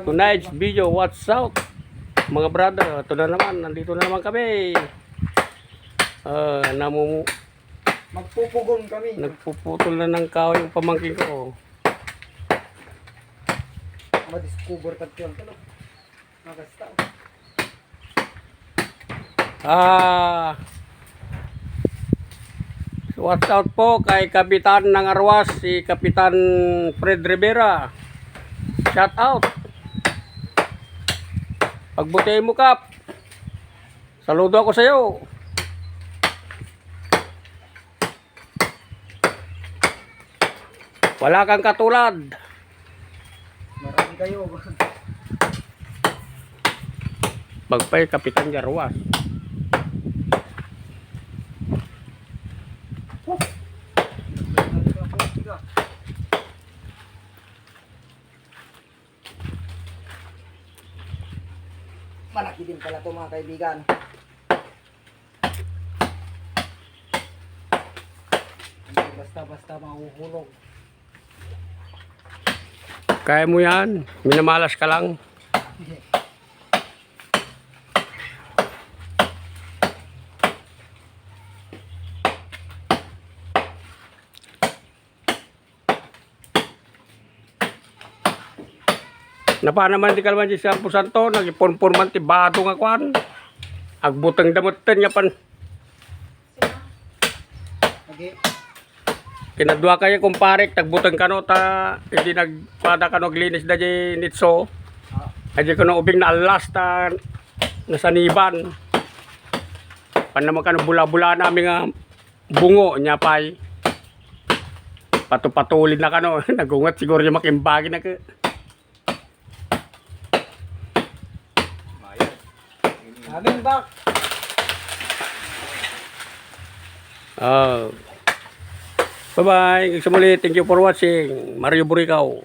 Tonight's video, what's out? Mga brother, ito na naman, nandito na naman kami. Ah, namu magpupugon kami. nagpuputol na ng kahoy yung pamangkin ko. Madiscover ka yun. Magasta. Ah, what's out po kay Kapitan ng Arwas, si Kapitan Fred Rivera. Shout out. Pagbutihin mo, Kap. Saludo ako sa iyo. Wala kang katulad. Marami kayo. Bagpay Kapitan Jarwas. Malaki din pala to mga kaibigan. Hindi basta-basta mahuhulog. Kaya mo yan. Minamalas ka lang. Napa naman di kalman di sa Santo, nagipon-pon man ti bato nga kwan. Agbutang damutan nga pan. Okay. Kinadwa kayo kumparek, tagbutang kano ta, hindi nagpada kano glinis da di nitso. Ah, Aja ko ubing na alas ta nasaniban. Pan naman ka bula-bula namin nga bungo niya pay. Patupatulid na kano. Nagungat siguro yung makimbagi na ka. Coming back. Oh. Bye-bye. Thank you for watching. Mario Buricao.